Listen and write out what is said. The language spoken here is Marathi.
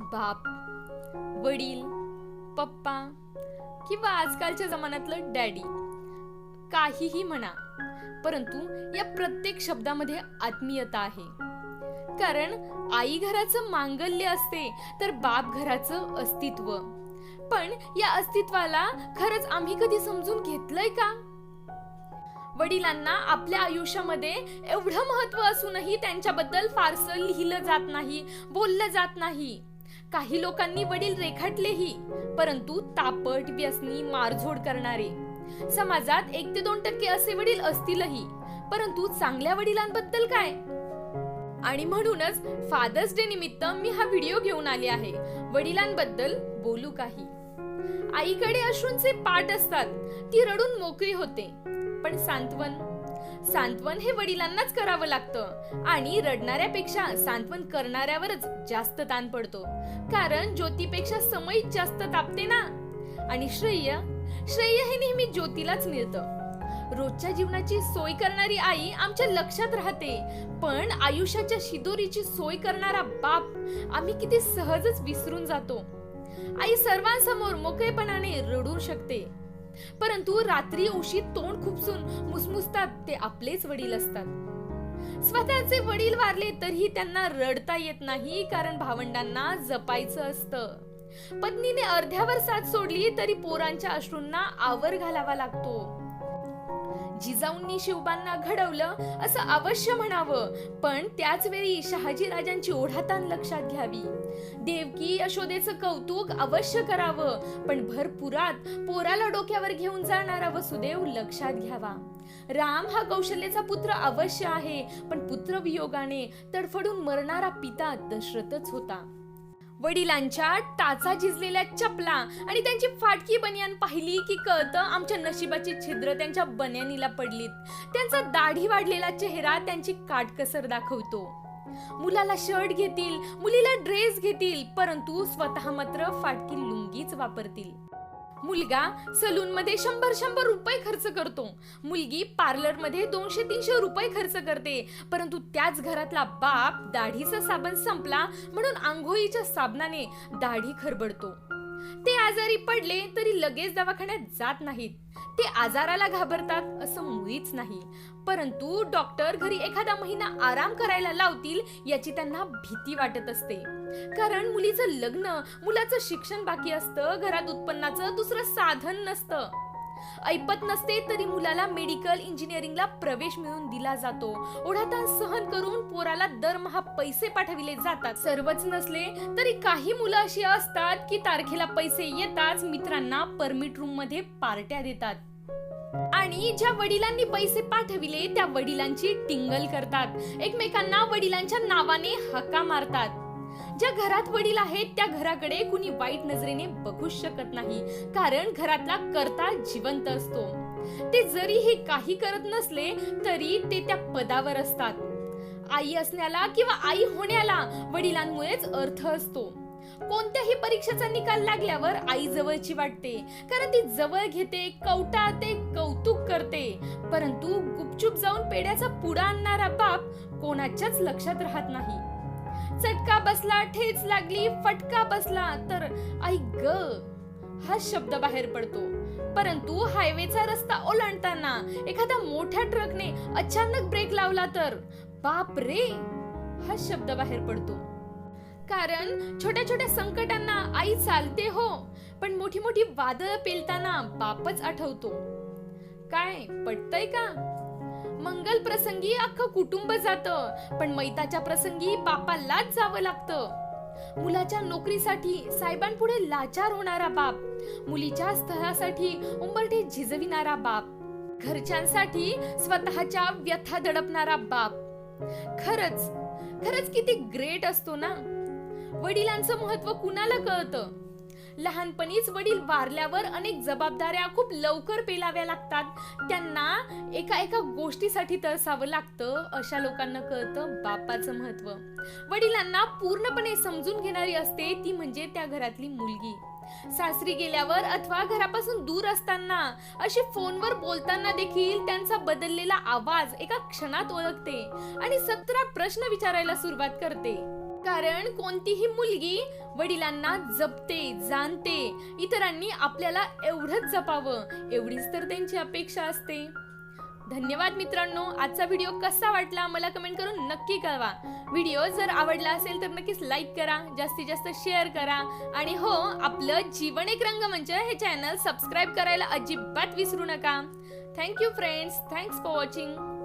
बाप वडील पप्पा किंवा आजकालच्या जमान्यातलं डॅडी. काहीही म्हणा परंतु या प्रत्येक शब्दामध्ये आत्मीयता आहे. कारण आई घराचं मांगल्य असते तर बाप घराचं अस्तित्व. पण या अस्तित्वाला खरंच आम्ही कधी समजून घेतलंय का? वडिलांना आपल्या आयुष्यामध्ये एवढं महत्त्व असूनही त्यांच्याबद्दल फारसं लिहिलं जात नाही बोललं जात नाही. काही लोकांनी वडील रेखाटलेही परंतु तापट व्यसनी मारझोड करणारे. समाजात एक ते दोन टक्के असे वडील असतीलही परंतु चांगल्या वडिलांबद्दल काय? आणि म्हणूनच फादर्स डे निमित्त मी हा व्हिडिओ घेऊन आले आहे. वडिलांबद्दल बोलू काही. आईकडे अश्रूंचे पाठ असतात ती रडून मोकळी होते. पण सांत्वन सांत्वन हे वडिलांनाच करावं लागतं. आणि रडणाऱ्यापेक्षा सांत्वन करणाऱ्यावरच जास्त ताण पडतो. कारण ज्योतीपेक्षा समयीत जास्त तापते ना. आणि श्रेय श्रेय हे नेहमी ज्योतीलाच मिळतं. रोजच्या जीवनाची सोय करणारी आई आमच्या लक्षात राहते. पण आयुष्याच्या शिदोरीची सोय करणारा बाप आम्ही किती सहजच विसरून जातो. आई सर्वांसमोर मोकळेपणाने रडू शकते. परंतु रात्री उशी तोंड खुपसून मुसमुसतात ते आपलेच वडील असतात. स्वतःचे वडील वारले तरीही त्यांना रडता येत नाही कारण भावंडांना जपायचं असतं. पत्नीने अर्ध्यावर साथ सोडली तरी पोरांच्या अश्रूंना आवर घालावा लागतो. जिजाऊंनी शिवबांना घडवलं असं अवश्य म्हणावं. पण त्याच वेळी शहाजी राजांची ओढाताण लक्षात घ्यावी. देवकी यशोदेचं कौतुक अवश्य करावं. पण भरपुरात पोराला डोक्यावर घेऊन जाणारा वसुदेव लक्षात घ्यावा. राम हा कौशल्याचा पुत्र अवश्य आहे पण पुत्र वियोगाने तडफडून मरणारा पिता दशरथच होता. वडिलांच्या टाचा झिजलेल्या चपला आणि त्यांची फाटकी बनियान पाहिली की कळतं आमच्या नशिबाची छिद्र त्यांच्या बन्यानीला पडलीत. त्यांचा दाढी वाढलेला चेहरा त्यांची काटकसर दाखवतो. मुलाला शर्ट घेतील मुलीला ड्रेस घेतील परंतु स्वतः मात्र फाटकी लुंगीच वापरतील. मुलगा सलून मध्ये शंभर शंभर रुपये खर्च करतो. मुलगी पार्लरमध्ये दोनशे तीनशे रुपये खर्च करते. परंतु त्याच घरातला बाप दाढीचा साबण संपला म्हणून आंघोळीच्या साबणाने दाढी खरबडतो. ते आजारी पडले तरी लगेच दवाखान्यात जात नाहीत. ते आजाराला घाबरतात असं मुळीच नाही. परंतु डॉक्टर घरी एखादा महिना आराम करायला लावतील याची त्यांना भीती वाटत असते. कारण मुलीचं लग्न मुलाचं शिक्षण बाकी असतं घरात उत्पन्नाचं दुसरं साधन नसतं. ऐपत नसते तरी मुलाला मेडिकल इंजिनिअरिंगला प्रवेश मिळवून दिला जातो. ओढाताण सहन करून पोराला दरमहा पैसे पाठविले जातात. सर्वच नसले तरी काही मुलं अशी असतात की तारखेला पैसे येताच मित्रांना परमिट रूममध्ये पार्ट्या देतात. आणि ज्या वडिलांनी पैसे पाठविले त्या वडिलांची टिंगल करतात. एकमेकांना वडिलांच्या नावाने हक्का मारतात. ज्या घरात वडील आहेत त्या घराकडे कुणी वाईट नजरेने बघूच शकत नाही. कारण घरातला करता जिवंत असतो. ते जरी हे काही करत नसले तरी ते त्या पदावर असतात. आई असण्याला किंवा आई होण्याला वडिलांमुळेच अर्थ असतो. कोणत्याही परीक्षेचा निकाल लागल्यावर आई जवळची वाटते. कारण ती जवळ घेते कवटाळते कौतुक करते. परंतु गुपचूप जाऊन पेड्याचा पुडा आणणारा बाप कोणाच्याच लक्षात राहत नाही. चटका बसला ठेच लागली फटका बसला. तर आई ग हा शब्द बाहेर पडतो. परंतु हायवेचा रस्ता ओलांडताना एखाद्या मोठ्या ट्रकने अचानक ब्रेक लावला तर बाप रे हा शब्द बाहेर पडतो. कारण छोट्या छोट्या संकटांना आई चालते हो पण मोठी मोठी वादळ पेलताना बापच आठवतो. काय पटतय का? मंगल प्रसंगी अख्खं कुटुंब जात. पण मैताच्या प्रसंगी बापालाच जावं लागतं. मुलाच्या नोकरीसाठी साहेबांपुढे लाचार होणारा बाप. मुलीच्या स्थळासाठी उंबरठे झिजविणारा बाप. घरच्यांसाठी स्वतःच्या व्यथा दडपणारा बाप. खरंच खरंच किती ग्रेट असतो ना? वडिलांचं महत्त्व कुणाला कळतं? लहानपणीच वडील वारल्यावर अनेक जबाबदाऱ्या खूप लवकर पेलाव्या लागतात. त्यांना एका एका गोष्टीसाठी तरसावं लागतं अशा लोकांना कळतं बापाचं महत्त्व वडिलांना पूर्णपणे समजून घेणारी असते ती म्हणजे त्या घरातली मुलगी. सासरी गेल्यावर अथवा घरापासून दूर असताना अशी फोनवर बोलताना देखील त्यांचा बदललेला आवाज एका क्षणात ओळखते आणि सतरा प्रश्न विचारायला सुरुवात करते. कारण कोणतीही मुलगी वडिलांना जपते जाणते इतरांनी आपल्याला एवढंच जपावं एवढीच तर त्यांची अपेक्षा असते. धन्यवाद मित्रांनो. आजचा व्हिडिओ कसा वाटला मला कमेंट करून नक्की कळवा. व्हिडिओ जर आवडला असेल तर नक्कीच लाईक करा जास्तीत जास्त शेअर करा. आणि हो आपलं जीवन एक रंगमंच हे चॅनल सबस्क्राईब करायला अजिबात विसरू नका. Thank you friends thanks for watching